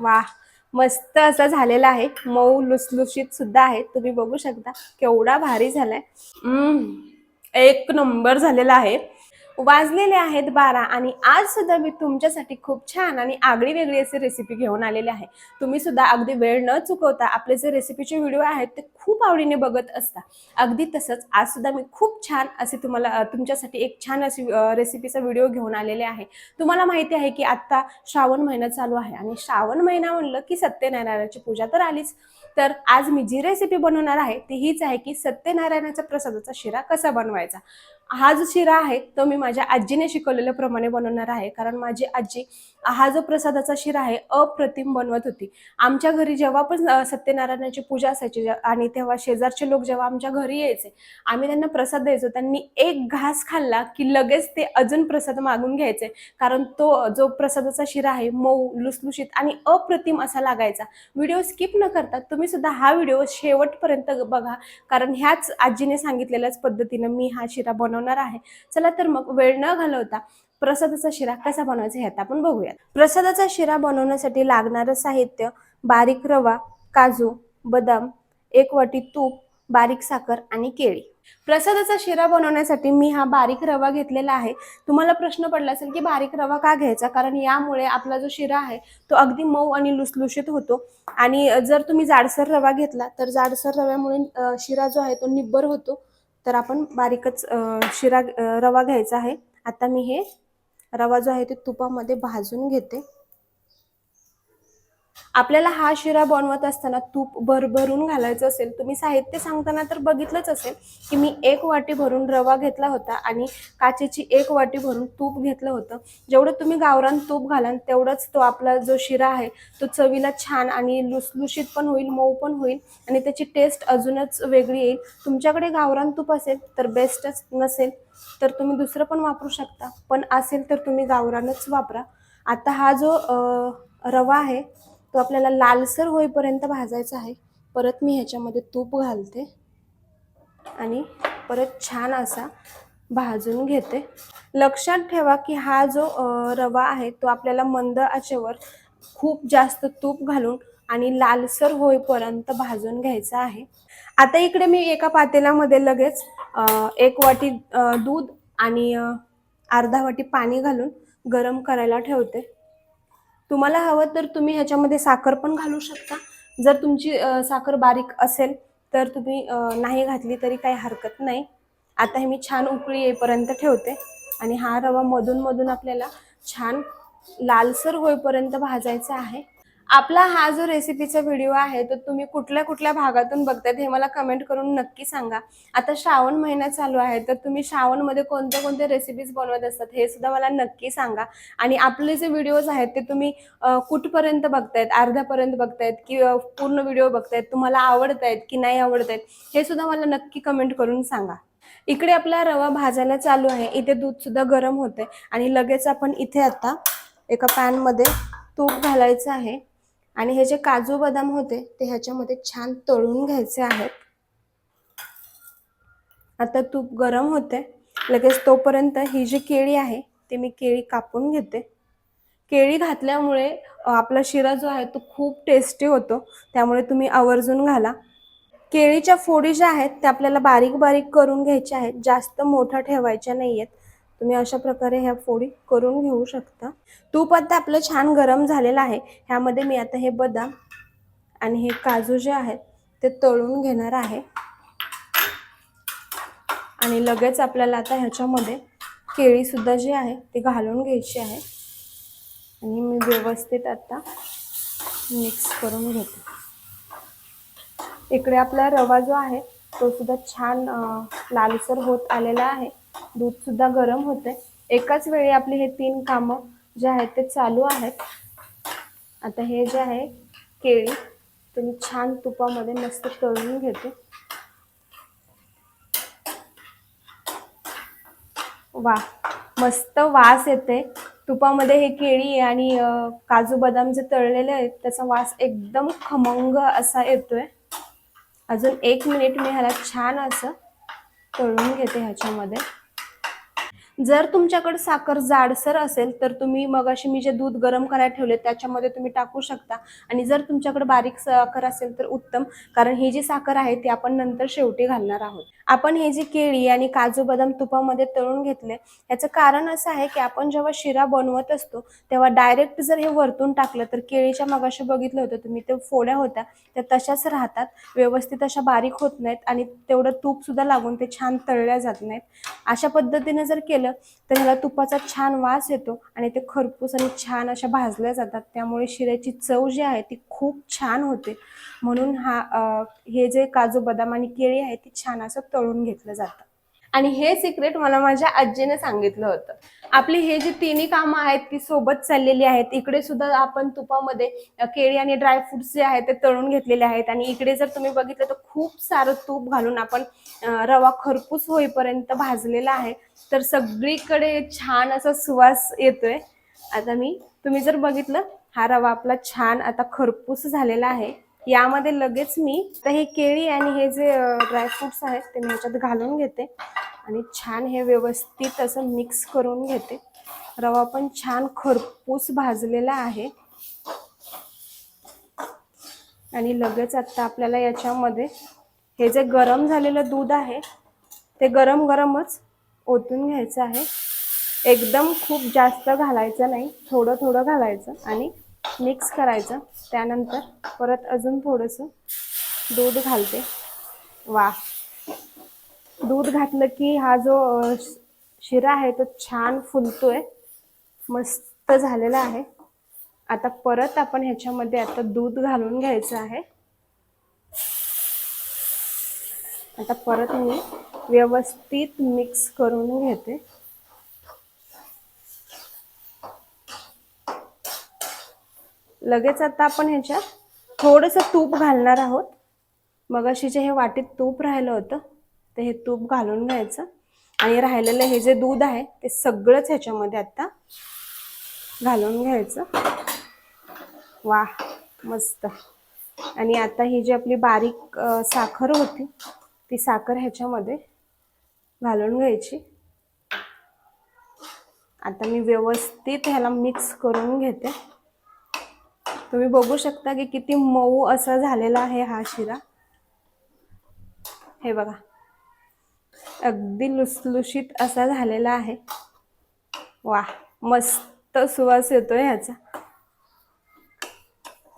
वा मस्त असा झालेला आहे. मऊ लुसलुशीत सुद्धा आहे. तुम्ही बघू शकता केवढा भारी झालाय. एक नंबर झालेला आहे. वाजलेले आहेत बारा आणि आज सुद्धा मी तुमच्यासाठी खूप छान आणि आगळी वेगळी अशी रेसिपी घेऊन आलेली आहे. तुम्ही सुद्धा अगदी वेळ न चुकवता आपले जे रेसिपीचे व्हिडिओ आहेत ते खूप आवडीने बघत असता. अगदी तसंच आज सुद्धा मी खूप छान असे तुम्हाला तुमच्यासाठी एक छान अशी रेसिपीचा व्हिडिओ घेऊन आलेले आहे. तुम्हाला माहिती आहे की आत्ता श्रावण महिना चालू आहे आणि श्रावण महिना म्हणलं की सत्यनारायणाची पूजा तर आलीच. तर आज मी जी रेसिपी बनवणार आहे ती हीच आहे की सत्यनारायणाचा प्रसादाचा शिरा कसा बनवायचा. हा जो शिरा आहे तो मी माझ्या आजीने शिकवलेल्या प्रमाणे बनवणार आहे. कारण माझी आजी हा जो प्रसादाचा शिरा आहे अप्रतिम बनवत होती. आमच्या घरी जेव्हा पण सत्यनारायणाची पूजा असायची आणि तेव्हा शेजारचे लोक जेव्हा आमच्या घरी यायचे आम्ही त्यांना प्रसाद द्यायचो. त्यांनी एक घास खाल्ला की लगेच ते अजून प्रसाद मागून घ्यायचे. कारण तो जो प्रसादाचा शिरा आहे मऊ लुसलुशीत आणि अप्रतिम असा लागायचा. व्हिडिओ स्किप न करता तुम्ही सुद्धा हा व्हिडिओ शेवटपर्यंत बघा. कारण ह्याच आजीने सांगितलेल्याच पद्धतीनं मी हा शिरा बनवणार आहे. चला तर मग वेळ न घालवता प्रसादाचा शिरा कसा बनवायचा ह्यात आता आपण बघूयात. प्रसादाचा शिरा बनवण्यासाठी लागणारं साहित्य बारीक रवा काजू बदाम एक वाटी तूप बारीक साखर आणि केळी. प्रसादाचा शिरा बनवण्यासाठी मी हा बारीक रवा घेतलेला आहे. तुम्हाला प्रश्न पडला असेल की बारीक रवा का घ्यायचा? कारण यामुळे आपला जो शिरा आहे तो अगदी मऊ आणि लुसलुशीत होतो. आणि जर तुम्ही जाडसर रवा घेतला तर जाडसर रव्यामुळे शिरा जो आहे तो निब्बर होतो. तर आपण बारीकच शिरा रवा घ्यायचा आहे. आता मी हे रवा जो आहे ते तुपामध्ये भाजून घेते. आपल्याला हा शिरा बनवत असताना तूप भरभरून घालायचं असेल तुम्ही साहित्य सांगताना तर बघितलंच असेल की मी एक वाटी भरून रवा घेतला होता आणि काचेची एक वाटी भरून तूप घेतलं होतं. जेवढं तुम्ही गावरान तूप घालाल तेवढंच तो आपला जो शिरा आहे तो चवीला छान आणि लुसलुशीत पण होईल मऊ पण होईल आणि त्याची टेस्ट अजूनच वेगळी येईल. तुमच्याकडे गावरान तूप असेल तर बेस्टच नसेल तर तुम्ही दुसरं पण वापरू शकता. पण असेल तर तुम्ही गावरानच वापरा. आता हा जो रवा आहे तो आपल्याला लालसर होईपर्यंत भाजायचा आहे. परत मी ह्याच्यामध्ये तूप घालते. आणि परत छान असा भाजून घेते. लक्षात ठेवा की हा जो रवा आहे तो आपल्याला मंद आचेवर खूप जास्त तूप घालून आणि लालसर होईपर्यंत भाजून घ्यायचा आहे. आता इकडे मी एका पातेल्यामध्ये लगेच एक वाटी दूध आणि अर्धा वाटी पाणी घालून गरम करायला ठेवते. तुम्हाला हवं तर तुम्ही ह्याच्यामध्ये साखर पण घालू शकता. जर तुमची साखर बारीक असेल तर तुम्ही नाही घातली तरी काही हरकत नाही. आता हे मी छान उकळी येईपर्यंत ठेवते. आणि हा रवा मधून मधून आपल्याला छान लालसर होईपर्यंत भाजायचा आहे. आपला हा जो रेसिपीचा व्हिडिओ आहे तो तुम्ही कुठल्या कुठल्या भागातून बघतायत हे मला कमेंट करून नक्की सांगा. आता श्रावण महिना चालू आहे तर तुम्ही श्रावणमध्ये कोणत्या कोणत्या रेसिपीज बनवत असतात हे सुद्धा मला नक्की सांगा. आणि आपले जे व्हिडिओज आहेत ते तुम्ही कुठपर्यंत बघतायत? अर्ध्यापर्यंत बघतायत की पूर्ण व्हिडिओ बघतायत? तुम्हाला आवडत आहेत की नाही आवडत आहेत हे सुद्धा मला नक्की कमेंट करून सांगा. इकडे आपला रवा भाजायला चालू आहे. इथे दूध सुद्धा गरम होते आणि लगेच आपण इथे आता एका पॅनमध्ये तूप घालायचं आहे. आणि हे जे काजू बदाम होते ते ह्याच्यामध्ये छान तळून घ्यायचे आहेत. आता तूप गरम होते लगेच तोपर्यंत ही जी केळी आहे ती मी केळी कापून घेते. केळी घातल्यामुळे आपला शिरा जो आहे तो खूप टेस्टी होतो. त्यामुळे तुम्ही आवर्जून घाला. केळीच्या फोडी ज्या आहेत त्या आपल्याला बारीक बारीक करून घ्यायच्या आहेत. जास्त मोठ्या ठेवायच्या नाही आहेत तुम्ही अशा प्रकारे ह्या फोडी करून घेऊ शकता. तूप आता आपलं छान गरम झालेलं आहे. ह्यामध्ये मी आता हे बदाम आणि हे काजू जे आहेत ते तळून घेणार आहे. आणि लगेच आपल्याला आता ह्याच्यामध्ये केळीसुद्धा जी आहे ती घालून घ्यायची आहे. आणि मी व्यवस्थित आता मिक्स करून घेते. इकडे आपला रवा जो आहे तो सुद्धा छान लालसर होत आलेला आहे. दूध सुद्धा गरम होते एकाच वेळी आपले हे तीन कामं जे आहेत ते चालू आहेत. आता हे जे आहे केळी ते मी छान तुपामध्ये मस्त तळून घेते. वा मस्त वास येते. तुपामध्ये हे केळी आणि काजू बदाम जे तळलेले आहेत त्याचा वास एकदम खमंग असा येतोय. अजून एक मिनिट मी ह्याला छान असं तळून घेते ह्याच्यामध्ये. जर तुमच्याकडे साखर जाडसर असेल तर तुम्ही मग अशी मी जे दूध गरम करायला ठेवले त्याच्यामध्ये तुम्ही टाकू शकता. आणि जर तुमच्याकडे बारीक साखर असेल तर उत्तम. कारण ही जी साखर आहे ती आपण नंतर शेवटी घालणार आहोत. आपण हे जी केळी आणि काजू बदाम तुपामध्ये तळून घेतले याचं कारण असं आहे की आपण जेव्हा शिरा बनवत असतो तेव्हा डायरेक्ट जर हे वरतून टाकलं तर केळीच्या मगाशी बघितलं होतं तुम्ही ते फोड्या होत्या त्या तशाच राहतात. व्यवस्थित अशा बारीक होत नाहीत आणि तेवढं तूप सुद्धा लागून ते छान तळल्या जात नाहीत. अशा पद्धतीने जर केलं तर ह्याला तुपाचा छान वास येतो आणि ते खरपूस आणि छान अशा भाजल्या जातात. त्यामुळे शिऱ्याची चव जी आहे ती खूप छान होते. म्हणून हा हे जे काजू बदाम आणि केळी आहे ती छान असं तळून घेतलं जातं. आणि हे सिक्रेट मला माझ्या आजीने सांगितलं होतं. आपली हे जी तिन्ही कामं आहेत ती सोबत चाललेली आहेत. इकडे सुद्धा आपण तुपामध्ये केळी आणि ड्रायफ्रुट्स जे आहेत ते तळून घेतलेले आहेत. आणि इकडे जर तुम्ही बघितलं तर खूप सारं तूप घालून आपण रवा खरपूस होईपर्यंत भाजलेला आहे. तर सगळीकडे छान असा सुवास येतोय. आता मी तुम्ही जर बघितलं हा रवा आपला छान आता खरपूस झालेला आहे. यामध्ये लगेच मी तर हे केळी आणि हे जे ड्रायफ्रुट्स आहेत ते मी ह्याच्यात घालून घेते. आणि छान हे व्यवस्थित असं मिक्स करून घेते. रवा पण छान खरपूस भाजलेला आहे. आणि लगेच आत्ता आपल्याला याच्यामध्ये हे जे गरम झालेलं दूध आहे ते गरम गरमच ओतून घ्यायचं आहे. एकदम खूप जास्त घालायचं नाही थोडं थोडं घालायचं आणि मिक्स करायचं. त्यानंतर परत अजून थोडंसं दूध घालते. वा. दूध घातलं की हा जो शिरा आहे तो छान फुलतोय. मस्त झालेला आहे. आता परत आपण ह्याच्यामध्ये आता दूध घालून घ्यायचं आहे. आता परत मी व्यवस्थित मिक्स करून घेते. लगेच आता आपण ह्याच्यात थोडंसं तूप घालणार आहोत. मगाशी जे हे वाटीत तूप राहिलं होतं ते हे तूप घालून घ्यायचं. आणि राहिलेलं हे जे दूध आहे ते सगळंच ह्याच्यामध्ये आता घालून घ्यायचं. वा मस्त. आणि आता ही जी आपली बारीक साखर होती ती साखर ह्याच्यामध्ये घालून घ्यायची. आता मी व्यवस्थित ह्याला मिक्स करून घेते. तुम्ही बघू शकता की किती मऊ असा झालेला आहे हा शिरा. हे बघा. अगदी लुसलुशीत असा झालेला आहे. वा मस्त सुवास येतोय ह्याचा.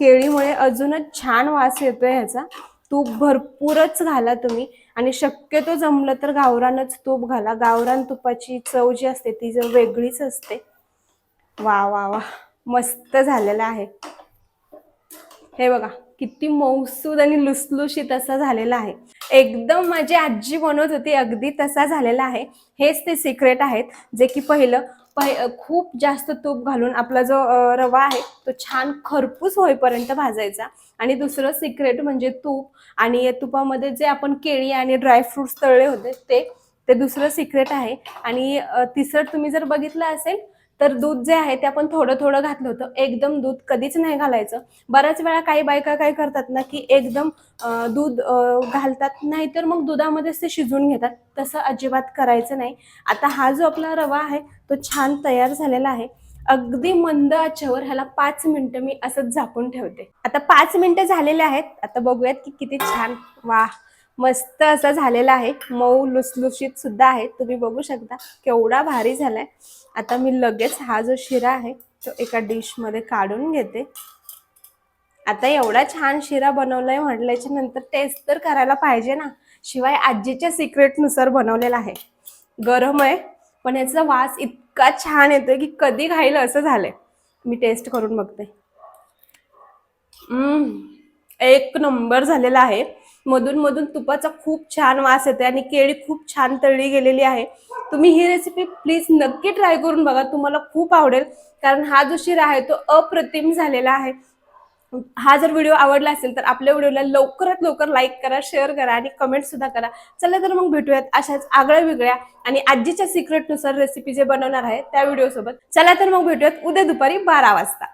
केळीमुळे अजूनच छान वास येतोय ह्याचा. तूप भरपूरच घाला तुम्ही. आणि शक्यतो जमलं तर गावरानच तूप घाला. गावरान तुपाची चव जी असते ती जर वेगळीच असते. वा वा वा मस्त झालेला आहे. हे बघा किती मौसूद आणि लुसलुशीत असा झालेला आहे. एकदम माझी आजी बनवत होती अगदी तसा झालेला आहे. हेच ते सिक्रेट आहेत जे की पहिलं पहि खूप जास्त तूप घालून आपला जो रवा आहे तो छान खरपूस होईपर्यंत भाजायचा. आणि दुसरं सिक्रेट म्हणजे तूप. आणि या तुपामध्ये जे आपण केळी आणि ड्रायफ्रुट्स तळले होते ते ते दुसरं सिक्रेट आहे. आणि तिसरं तुम्ही जर बघितलं असेल तर दूध जे आहे ते आपण थोडं थोडं घातलं होतं. एकदम दूध कधीच नाही घालायचं. बऱ्याच वेळा काही बायका काय करतात ना की एकदम दूध घालतात. नाही तर मग दुधामध्येच ते शिजवून घेतात. तसं अजिबात करायचं नाही. आता हा जो आपला रवा आहे तो छान तयार झालेला आहे. अगदी मंद आचेवर ह्याला पाच मिनिटं मी असंच झाकून ठेवते. आता पाच मिनिटं झालेले आहेत. आता बघूयात की किती छान. वा मस्त असा झालेला आहे. मऊ लुसलुशीत सुद्धा आहे. तुम्ही बघू शकता केवढा भारी झालाय. आता मी लगेच हा जो शिरा आहे तो एका डिशमध्ये काढून घेते. आता एवढा छान शिरा बनवलाय म्हटल्याच्या नंतर टेस्ट तर करायला पाहिजे ना. शिवाय आजीच्या सिक्रेटनुसार बनवलेला आहे. गरम आहे पण याचा वास इतका छान येतोय की कधी खाईल असं झालंय. मी टेस्ट करून बघते. एक नंबर झालेला आहे. मधून मधून तुपाचा खूप छान वास येते आणि केळी खूप छान तळली गेलेली आहे. तुम्ही ही रेसिपी प्लीज नक्की ट्राय करून बघा. तुम्हाला खूप आवडेल. कारण हा जो शिरा आहे तो अप्रतिम झालेला आहे. हा जर व्हिडिओ आवडला असेल तर आपल्या व्हिडिओला लवकरात लवकर लाईक करा शेअर करा आणि कमेंट सुद्धा करा. चला तर मग भेटूयात अशाच आगळ्या वेगळ्या आणि आजीच्या सिक्रेटनुसार रेसिपी जे बनवणार आहे त्या व्हिडिओ सोबत. चला तर मग भेटूयात उद्या दुपारी बारा वाजता.